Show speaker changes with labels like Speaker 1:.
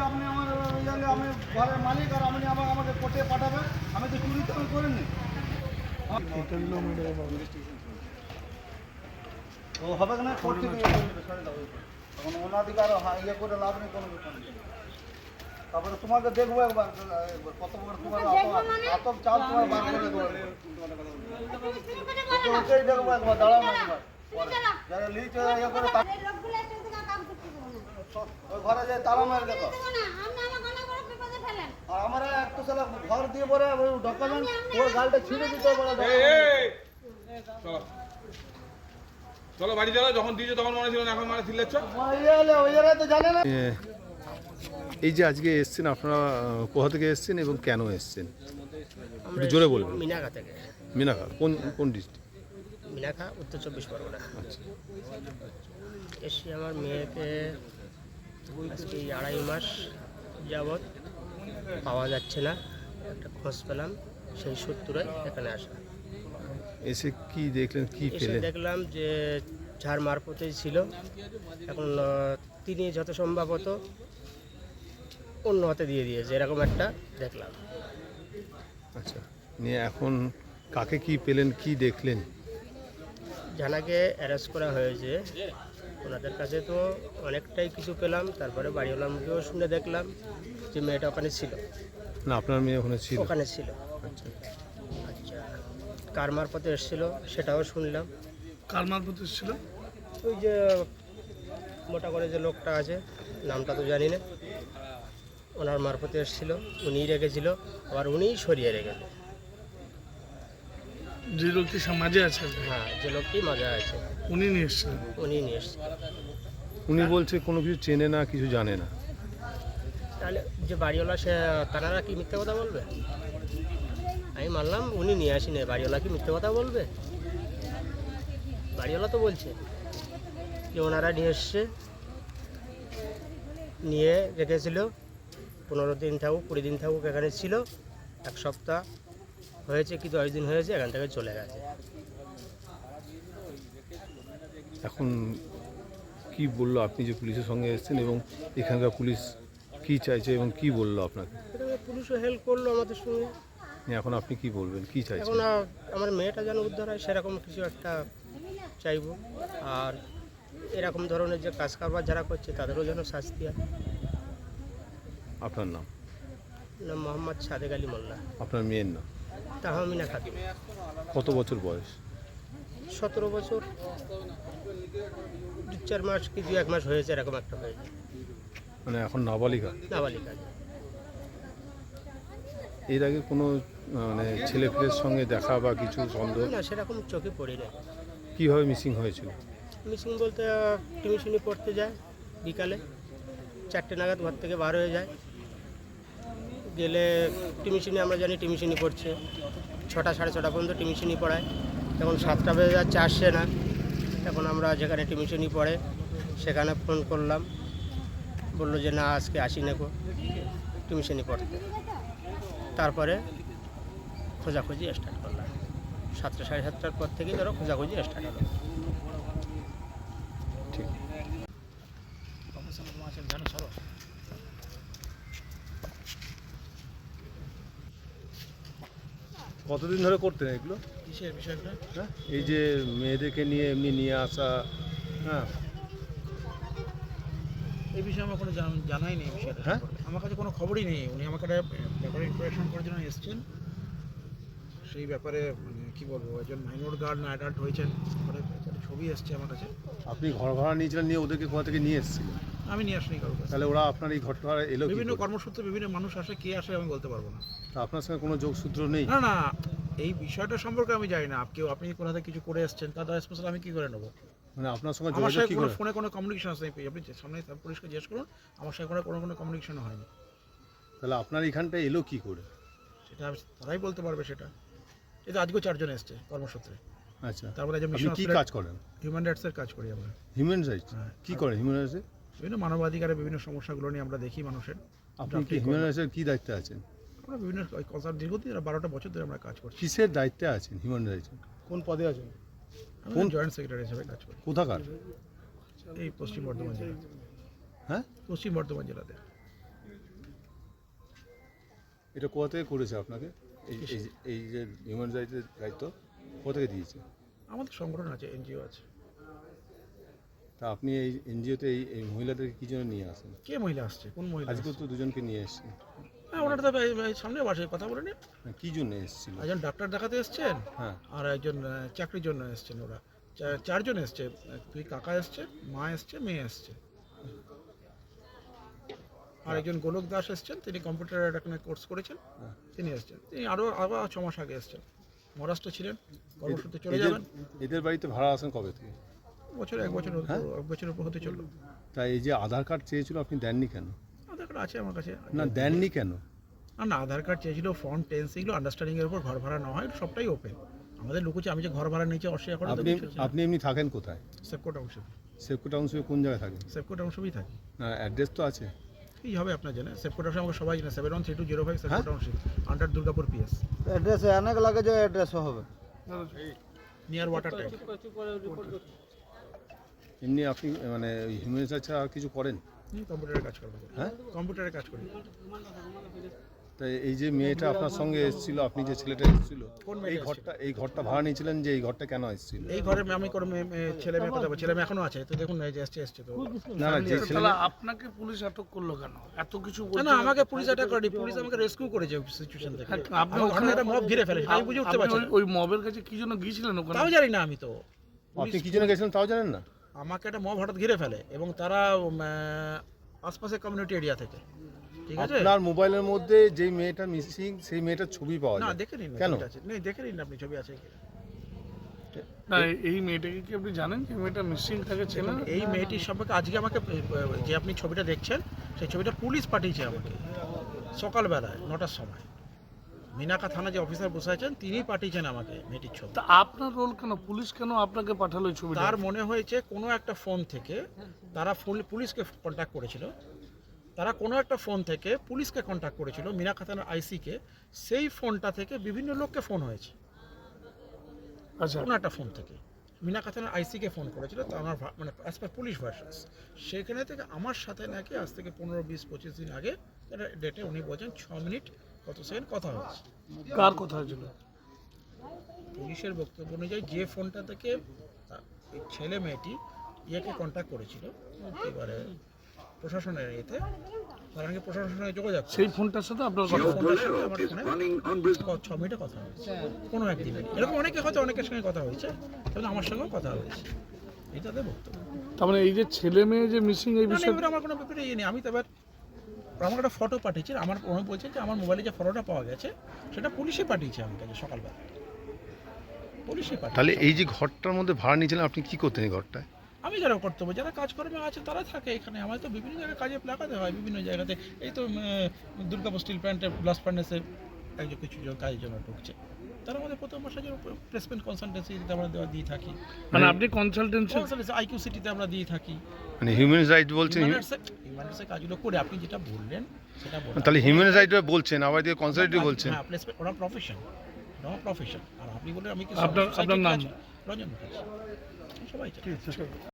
Speaker 1: আপনি আর আবার আমাকে কোর্টে পাঠাবেন আমি তো চুরি তো আমি ও হবে না কোর্ট থেকে। তখন অনাধিকার হা- ইয়ে করে লাভ নেই কোনো ব্যাপার নেই। তারপরে তোমাকে দেখব একবার কত তোমার চাল তোমার বার ঘরে যে তালা দেখো আর আমার একটু সালা ঘর দিয়ে পরে গালটা ছিঁড়ে দিতে
Speaker 2: চলো বাড়ি চলো যখন দিয়েছ তখন মনে ছিল না এখন মানে
Speaker 1: না
Speaker 3: এই যে আজকে এসছেন, আপনারা কোথা থেকে এসছেন এবং কেন এসছেন? জোরে বলবেন।
Speaker 4: মিনাখা থেকে।
Speaker 3: মিনাখা কোন কোন ডিস্ট্রিক্ট
Speaker 4: মিনাখা উত্তর চব্বিশ পরগনা।
Speaker 3: আচ্ছা।
Speaker 4: এসে আমার মেয়েকে আজকে আড়াই মাস যাবৎ পাওয়া যাচ্ছে না একটা খোঁজ পেলাম সেই সূত্রে এখানে আসা।
Speaker 3: এসে কি দেখলেন কি পেলেন?
Speaker 4: দেখলাম যে ঝাড় মারফতেই ছিল এখন তিনি যত সম্ভবত অন্য হাতে দিয়ে দিয়েছে এরকম একটা দেখলাম।
Speaker 3: আচ্ছা নিয়ে এখন কাকে কি পেলেন কি দেখলেন?
Speaker 4: জানাকে অ্যারেস্ট করা হয়েছে। ওনাদের কাছে তো অনেকটাই কিছু পেলাম তারপরে বাড়িওয়ালার মুখেও শুনে দেখলাম যে মেয়েটা ওখানে ছিল।
Speaker 3: না আপনার মেয়ে ওখানে ছিল?
Speaker 4: ওখানে ছিল।
Speaker 3: আচ্ছা।
Speaker 4: আচ্ছা কার মারফতে এসেছিল সেটাও শুনলাম।
Speaker 1: কার মারফত ছিল
Speaker 4: ওই যে মোটা করে যে লোকটা আছে নামটা তো জানি না। ওনার মারফতে এসেছিল উনিই রেখেছিল আবার উনিই সরিয়ে রেখেছে।
Speaker 5: যে লোকটি সমাজে আছে
Speaker 4: হ্যাঁ যে লোকটি মজা আছে।
Speaker 5: উনি নিয়ে এসেছিলেন?
Speaker 4: উনি নিয়ে এসছে।
Speaker 3: উনি বলছে কোনো কিছু চেনে না কিছু জানে না।
Speaker 4: তাহলে যে বাড়িওয়ালা সে তারা কি মিথ্যে কথা বলবে? আমি মানলাম উনি নিয়ে আসিনি। বাড়িওয়ালা কি মিথ্যে কথা বলবে? বাড়িওয়ালা তো বলছে যে ওনারা নিয়ে এসছে নিয়ে রেখেছিল। পনেরো দিন থাকুক কুড়ি দিন থাকুক এখানে ছিল। এক সপ্তাহ হয়েছে কি দশ দিন হয়েছে এখান থেকে চলে গেছে।
Speaker 3: এখন কি বলল আপনি যে পুলিশের সঙ্গে এসেছেন এবং এখানকার পুলিশ কি চাইছে এবং কি বলল আপনাকে?
Speaker 4: পুলিশও হেল্প করল আমাদের সঙ্গে।
Speaker 3: এখন আপনি কি বলবেন? কি চাইছেন?
Speaker 4: এখন আমার মেয়েটা যেন উদ্ধার হয় সেরকম কিছু একটা চাইব। আর এরকম ধরনের যে কাজ কারবার যারা করছে তাদেরও যেন শাস্তি হয়।
Speaker 3: আপনার নাম?
Speaker 4: নাম মোহাম্মদ সাদেক আলী মোল্লা।
Speaker 3: আপনার মেয়ের নাম?
Speaker 4: তাহমিনা খাতুন
Speaker 3: কত বছর বয়স?
Speaker 4: সতেরো বছর। দু চার মাস কি দু এক মাস হয়েছে এরকম একটা হয়েছে।
Speaker 3: মানে এখন নাবালিকা?
Speaker 4: নাবালিকা।
Speaker 3: এর আগে কোনো মানে ছেলে সঙ্গে দেখা বা কিছু সন্দেহ?
Speaker 4: না সেরকম চোখে পড়ি না
Speaker 3: কীভাবে মিসিং হয়েছিল?
Speaker 4: মিসিং বলতে টিউশনি পড়তে যায় বিকালে। চারটে নাগাদ ঘর থেকে বার হয়ে যায়। গেলে টিউশনি, আমরা জানি টিউশনি পড়ছে। ছটা, সাড়ে ছটা পর্যন্ত টিউশনি পড়ায়। এখন সাতটা বেজে যাচ্ছে, আসছে না। এখন আমরা যেখানে টিউশনি পড়ে, সেখানে ফোন করলাম। বলল যে, না, আজকে আসি নেকো টিউশনি পড়তে। তারপরে খোঁজাখুঁজি স্টার্ট করলাম। সাতটা, সাড়ে সাতটার পর থেকেই ধরো খোঁজাখুঁজি স্টার্ট হলো
Speaker 3: ঠিক কতদিন ধরে করতেন এগুলো?
Speaker 5: কিসের বিষয়টা?
Speaker 3: হ্যাঁ এই যে মেয়েদেরকে নিয়ে এমনি নিয়ে আসা হ্যাঁ।
Speaker 5: এই বিষয়ে আমার কোনো জান- জানাই নেই বিষয়টা।
Speaker 3: হ্যাঁ?
Speaker 5: আমার কাছে কোনো খবরই নেই। উনি আমাকে একটা ব্যাপারে ইনফরমেশন করার জন্য এসেছেন। সেই ব্যাপারে মানে কি বলব একজন মাইনর গার্ড না অ্যাডাল্ট হয়েছেন। ছবি এসছে আমার কাছে।
Speaker 3: আপনি ঘর ভাড়া নিয়েছিলেন নিয়ে ওদেরকে কোথা থেকে নিয়ে এসেছিলেন?
Speaker 5: আমি নিয়ে আসিনি কারোর কাছে।
Speaker 3: তাহলে ওরা আপনার এই ঘটনা এলো কি
Speaker 5: বিভিন্ন
Speaker 3: করে?
Speaker 5: কর্মসূত্রে বিভিন্ন মানুষ আসে কে আসে আমি বলতে পারব না।
Speaker 3: তা আপনার সঙ্গে কোনো যোগসূত্র নেই?
Speaker 5: না না এই বিষয়টা সম্পর্কে আমি জানি না। কেউ আপনি কোথা থেকে কিছু করে এসেছেন তার স্পেশাল আমি কি করে নেব?
Speaker 3: মানে আপনার সঙ্গে
Speaker 5: আমার
Speaker 3: যোগাযোগ কি
Speaker 5: কোনো
Speaker 3: করে?
Speaker 5: ফোনে কোনো কমিউনিকেশন আছে আপনি সামনে পুলিশকে জিজ্ঞেস করুন আমার সাথে কোনো কোনো কোনো কমিউনিকেশন হয়নি।
Speaker 3: তাহলে আপনার এখানটা এলো কি করে?
Speaker 5: সেটা আমি- তারাই বলতে পারবে সেটা। এই তো আজকেও চারজন এসছে কর্মসূত্রে।
Speaker 3: আচ্ছা।
Speaker 5: তারপরে যে
Speaker 3: আপনি
Speaker 5: মিশন
Speaker 3: কি কাজ করেন?
Speaker 5: হিউম্যান রাইটসের কাজ করি আমরা।
Speaker 3: হিউম্যান রাইটস
Speaker 5: হ্যাঁ।
Speaker 3: কি করেন হিউম্যান রাইটসে
Speaker 5: বিভিন্ন মানবাধিকারের বিভিন্ন সমস্যাগুলো নিয়ে আমরা দেখি মানুষের।
Speaker 3: আপনি কি হিউম্যান রাইটসের কি দায়িত্বে আছেন?
Speaker 5: আমরা বিভিন্ন কনসার্ট দীর্ঘদিন বারোটা বছর ধরে আমরা কাজ করছি।
Speaker 3: কিসের দায়িত্বে আছেন হিউম্যান রাইটস?
Speaker 1: কোন পদে আছেন?
Speaker 3: কোন-
Speaker 5: জয়েন্ট সেক্রেটারি হিসেবে কাজ করি।
Speaker 3: কোথাকার?
Speaker 5: এই পশ্চিম বর্ধমান জেলা।
Speaker 3: হ্যাঁ?
Speaker 5: পশ্চিম বর্ধমান জেলাতে।
Speaker 3: এটা কোথা থেকে করেছে আপনাকে? এই এই যে- এই যে হিউম্যান রাইটের দায়িত্ব কোথা থেকে দিয়েছে?
Speaker 5: আমাদের সংগঠন আছে এনজিও আছে।
Speaker 3: তা আপনি এই এনজিওতে এই এই মহিলাদেরকে কী জন্য নিয়ে আসেন?
Speaker 5: কে মহিলা আসছে? কোন মহিলা
Speaker 3: আজকে তো দুজনকে নিয়ে এসেছেন।
Speaker 5: হ্যাঁ ওনার তো এই- এই সামনে বাসে কথা বলে নিন
Speaker 3: কী জন্য এসেছিল?
Speaker 5: একজন ডাক্তার দেখাতে এসছেন?
Speaker 3: হ্যাঁ।
Speaker 5: আর একজন আহ, চাকরির জন্য এসছেন ওরা। চা- চারজন এসছে। তুই কাকা এসছে মা এসছে মেয়ে এসছে। আর একজন গোলক দাস এসছেন তিনি কম্পিউটারের এখানে কোর্স করেছেন।
Speaker 3: হ্যাঁ।
Speaker 5: তিনি এসছেন। তিনি আরও আবার ছ মাস আগে এসছেন। মহারাষ্ট্র ছিলেন। কর্মসূত্রে চলে
Speaker 3: এদের
Speaker 5: যাবেন।
Speaker 3: এদের বাড়িতে ভাড়া আসেন কবে থেকে?
Speaker 5: বছর এক বছর হতে-
Speaker 3: হ্যাঁ?
Speaker 5: এক বছরের উপর হতে চলল।
Speaker 3: তাই এই যে আধার কার্ড চেয়েছিল আপনি দেননি কেন?
Speaker 5: আধার কার্ড আছে আমার কাছে।
Speaker 3: না দেননি কেন?
Speaker 5: আর না আধার কার্ড চেয়েছিল ফর্ম টেন্স এগুলো আন্ডারস্ট্যান্ডিং এর উপর ঘর ভাড়া না হয় সবটাই ওপেন আমাদের লুকুচি আমি যে ঘর ভাড়া নিচে অস্বীকার করে
Speaker 3: আপনি আপনি এমনি থাকেন কোথায়?
Speaker 5: সেপকো টাউনশিপ
Speaker 3: সেফকো টাউনশিপে কোন জায়গায় থাকেন?
Speaker 5: সেপকো টাউনশিপই থাকি।
Speaker 3: না অ্যাড্রেস তো আছে।
Speaker 5: এই হবে আপনার জন্য সেপকো টাউনশিপ আমাকে সবাই জানে seven one three two zero five Sepco
Speaker 3: হ্যাঁ?
Speaker 5: টাউনশিপ আন্ডার দুর্গাপুর পিএস
Speaker 1: অ্যাড্রেসে অনেক লাগে যে অ্যাড্রেসও হবে।
Speaker 5: নিয়ার ওয়াটার ট্যাঙ্ক
Speaker 3: এমনি আপনি মানে হিউম্যান রাইটস ছাড়া আর কিছু করেন?
Speaker 5: কম্পিউটারে কাজ করব
Speaker 3: হ্যাঁ?
Speaker 5: কম্পিউটারে কাজ করি।
Speaker 3: তাই এই যে মেয়েটা আপনার সঙ্গে এসেছিল আপনি যে ছেলেটা এসেছিল
Speaker 5: কোন
Speaker 3: এই ঘরটা এই ঘরটা ভাড়া নিয়েছিলেন যে এই ঘরটা কেন এসেছিল?
Speaker 5: এই ঘরে আমি কোনো ছেলে মেয়ে কথা ছেলে মেয়ে এখনও আছে তো দেখুন এই যে এসছে এসছে তো।
Speaker 3: না না যে ছেলে
Speaker 6: আপনাকে পুলিশ আটক করল কেন? এত কিছু
Speaker 5: না না আমাকে পুলিশ অ্যাটাক করেনি পুলিশ আমাকে রেস্কিউ করেছে সিচুয়েশন থেকে।
Speaker 6: আপনি
Speaker 5: আপনি
Speaker 6: ওখানে-
Speaker 5: একটা মব ঘিরে ফেলেছে আমি বুঝে উঠতে পারছি
Speaker 6: ওই- ওই মবের কাছে কি জন্য গিয়েছিলেন ওখানে?
Speaker 5: তাও জানি না আমি তো।
Speaker 3: আপনি কি জন্য গেছিলেন তাও জানেন না?
Speaker 5: আমাকে একটা মব হঠাৎ ঘিরে ফেলে এবং তারা আশপাশের কমিউনিটি এরিয়া থেকে ঠিক আছে
Speaker 3: আপনার মোবাইলের মধ্যে যেই মেয়েটা মিসিং সেই মেয়েটার ছবি পাওয়া
Speaker 5: না
Speaker 3: যায়
Speaker 5: দেখে নিন
Speaker 3: কেন?
Speaker 5: আছে। নেই দেখে নিন না আপনি ছবি আছে কি।
Speaker 6: না এই মেয়েটাকে কি আপনি জানেন যে মেয়েটা মিসিং থাকে চেনেন
Speaker 5: এই মেয়েটির সম্পর্কে আজকে আমাকে যে আপনি ছবিটা দেখছেন সেই ছবিটা পুলিশ পাঠিয়েছে আমাকে সকালবেলায় নটার সময় মিনাকা থানা যে অফিসার বসে আছেন তিনি পাঠিয়েছেন আমাকে মেয়েটির ছবি।
Speaker 6: তা আপনার রোল কেন? পুলিশ কেন আপনাকে পাঠালো ছবিটা?
Speaker 5: তার মনে হয়েছে কোনো একটা ফোন থেকে তারা পুলিশকে কন্ট্যাক্ট করেছিল। তারা কোনো একটা ফোন থেকে পুলিশকে কন্ট্যাক্ট করেছিল মিনাকা থানার আইসিকে। সেই ফোনটা থেকে বিভিন্ন লোককে ফোন হয়েছে।
Speaker 6: আচ্ছা।
Speaker 5: কোনো একটা ফোন থেকে। মিনাকা থানার আইসিকে ফোন করেছিল তো আমার মানে অ্যাজ পার পুলিশ ভার্সনস সেখানে থেকে আমার সাথে নাকি আজ থেকে পনেরো বিশ পঁচিশ দিন আগে একটা ডেটে উনি বলছেন ছ মিনিট কত সেকেন্ড? কথা হয়েছে।
Speaker 6: কার কথা হয়েছিল?
Speaker 5: পুলিশের বক্তব্য অনুযায়ী যে ফোনটা থেকে ছেলে মেয়েটি ইয়েকে কন্ট্যাক্ট করেছিল এবারে প্রশাসনের ইয়েতে প্রশাসনের সঙ্গে যোগাযোগ
Speaker 6: সেই ফোনটার সাথে আপনার
Speaker 5: সেই
Speaker 6: কথা
Speaker 5: ফোনটার সাথে আমার ফোনে ছ মিনিটে কথা হয়েছে। কোনো একদিন এরকম অনেকে হয়তো অনেকের সঙ্গে কথা হয়েছে তবে আমার সঙ্গেও কথা হয়েছে। তাদের বক্তব্য।
Speaker 6: তার মানে এই যে ছেলে মেয়ে যে মিসিং এই বিষয়ে
Speaker 5: আমার কোনো ব্যাপারে ইয়ে নেই। আমি তো এবার আমার একটা ফটো পাঠিয়েছে আমার উনি বলছেন যে আমার মোবাইলে যে ফটোটা পাওয়া গেছে সেটা পুলিশে পাঠিয়েছে কাছে সকালবেলা। পুলিশে পাঠিয়েছে।
Speaker 3: তাহলে এই যে ঘরটার মধ্যে ভাড়া নিয়েছিলেন আপনি কি করতেন এই ঘরটায়?
Speaker 5: আমি যারা কর্তব্য যারা কাজকর্মে আছে তারা থাকে এখানে। আমার তো বিভিন্ন জায়গায় কাজে লাগাতে হয় বিভিন্ন জায়গাতে। এই তো দুর্গাপুর স্টিল প্ল্যান্টে ব্লাস্ট ফার্নেসে একজন কিছু কাজের জন্য ঢুকছে। তারা আমাদের প্রথম মাসের জন্য প্লেসমেন্ট কনসালটেন্সি আমরা দেওয়া দিয়ে থাকি।
Speaker 6: মানে আপনি কনসালটেন্সি
Speaker 5: কনসালটেন্সি আইকিউ সিটিতে আমরা দিয়ে থাকি।
Speaker 3: মানে হিউম্যান রাইট বলছেন
Speaker 5: হিউম্যান কাজগুলো করে আপনি যেটা বললেন সেটা
Speaker 3: তাহলে হিউম্যান রাইট বলছেন আবার দিয়ে কনসালটেন্ট বলছেন।
Speaker 5: হ্যাঁ প্লেসমেন্ট ওরা প্রফেশন ওরা প্রফেশন আর আপনি বলে আমি কি
Speaker 6: আপনার- আপনার নাম?
Speaker 5: রঞ্জন সবাই।